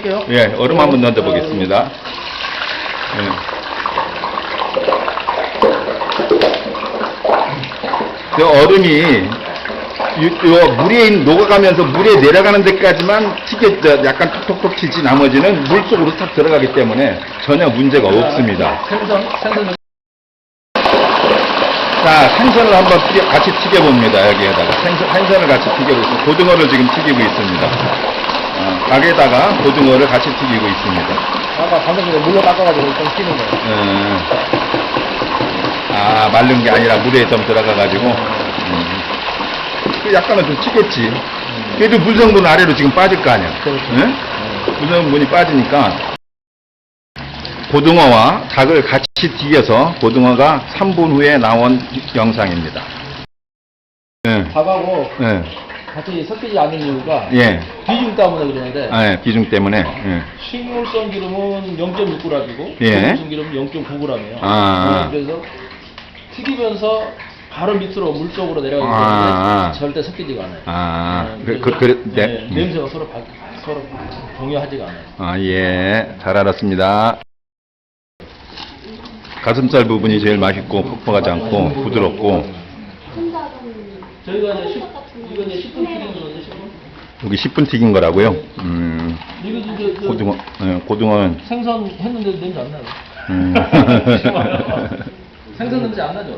넣어드릴게요. 예, 얼음 한번 넣어 보겠습니다. 예. 그 얼음이 요, 요 물에 있- 녹아가면서 물에 내려가는 데까지만 튀겨 저 약간 톡톡톡 튀지 나머지는 물 속으로 탁 들어가기 때문에 전혀 문제가 없습니다. 생선, 생선. 자, 생선을 한번 튀겨, 같이 튀겨 봅니다. 여기에다가 생선, 생선을 같이 튀겨 보겠습니다. 고등어를 지금 튀기고 있습니다. 어, 닭에다가 고등어를 같이 튀기고 있습니다. 아까 방금 전에 물로 깎아가지고 좀 튀는 거예요. 음. 아, 마른 게 아니라 물에 좀 들어가가지고. 음. 그 약간은 좀 튀겠지. 그래도 물 성분 아래로 지금 빠질 거 아니야. 그렇죠. 응? 물 성분이 빠지니까 고등어와 닭을 같이 튀겨서 고등어가 3분 후에 나온 영상입니다. 예. 닭하고 예. 같이 섞이지 않는 이유가 예. 비중 때문에 그러는데 아, 예. 비중 때문에. 예. 식물성 기름은 0.6g이고 예.植物기름은 0.9g이에요. 아. 그래서 튀기면서 바로 밑으로 물 속으로 내려가기 때문에 아, 아. 절대 섞이지가 않아요. 아, 네, 그, 그래서, 그, 그, 네, 네. 음. 냄새가 서로 바, 서로 동요하지가 않아요. 아, 예. 잘 알았습니다. 가슴살 부분이 제일 맛있고 퍽퍽하지 않고 부드럽고 저희가 이제 10, 이거 이제 10분 튀긴 거는데 10분. 여기 10분 튀긴 거라고요. 음, 이거 이제 그 고등어, 예, 고등어는 생선 했는데 냄새 안 나요. 음. 생선 냄새 안 나죠?